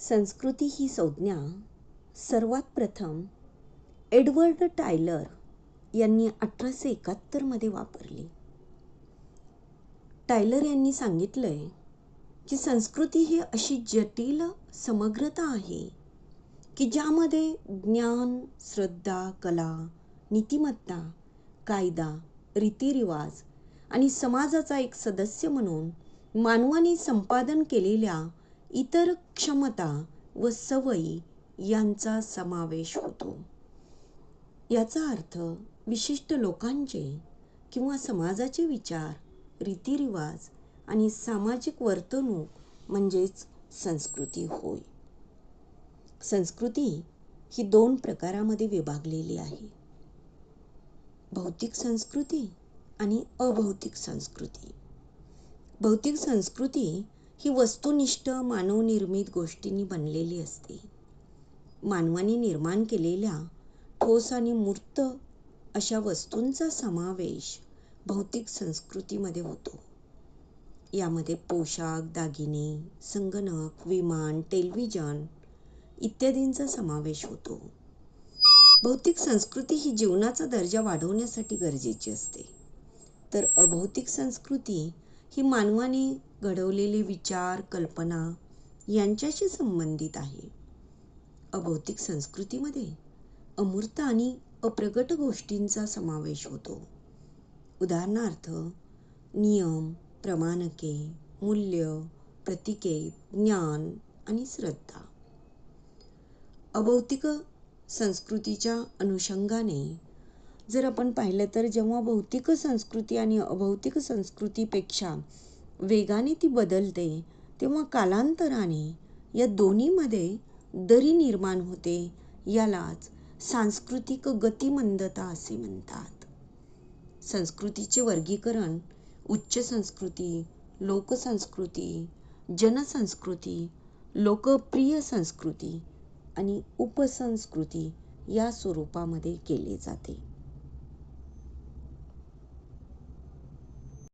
संस्कृती ही संज्ञा सर्वात प्रथम एडवर्ड टायलर यांनी अठराशे एकाहत्तरमध्ये वापरली. टायलर यांनी सांगितलंय की संस्कृती ही अशी जटिल समग्रता आहे की ज्यामध्ये ज्ञान श्रद्धा कला नीतिमत्ता कायदा रीतिरिवाज आणि समाजाचा एक सदस्य म्हणून मानवाने संपादन केलेल्या इतर क्षमता व सवयी यांचा समावेश होतो. याचा अर्थ विशिष्ट लोकांचे किंवा समाजाचे विचार रीतिरिवाज आणि सामाजिक वर्तणूक म्हणजेच संस्कृती होय. संस्कृती ही दोन प्रकारामध्ये विभागलेली आहे. भौतिक संस्कृती आणि अभौतिक संस्कृती. भौतिक संस्कृती ही वस्तुनिष्ठ मानवनिर्मित गोष्टींनी बनलेली असते. मानवाने निर्माण केलेल्या ठोस आणि मूर्त अशा वस्तूंचा समावेश भौतिक संस्कृतीमध्ये होतो. यामध्ये पोशाख दागिने संगणक विमान टेलिव्हिजन इत्यादींचा समावेश होतो. भौतिक संस्कृती ही जीवनाचा दर्जा वाढवण्यासाठी गरजेची असते. तर अभौतिक संस्कृती ही मानवाने घडवलेले विचार कल्पना यांच्याशी संबंधित आहे. अभौतिक संस्कृतीमध्ये अमूर्त आणि अप्रगट गोष्टींचा समावेश होतो. उदाहरणार्थ नियम प्रमाणके मूल्य प्रतीके ज्ञान आणि श्रद्धा. अभौतिक संस्कृतीच्या अनुषंगाने जर आपण पाहिलं तर जेव्हा भौतिक संस्कृती आणि अभौतिक संस्कृतीपेक्षा वेगाने ती बदलते तेव्हा कालांतराने या दोन्हीमध्ये दरी निर्माण होते यालाच सांस्कृतिक गतिमंदता असे म्हणतात. संस्कृतीचे वर्गीकरण उच्च संस्कृती लोकसंस्कृती जनसंस्कृती लोकप्रिय संस्कृती आणि उपसंस्कृती या स्वरूपामध्ये केले जाते.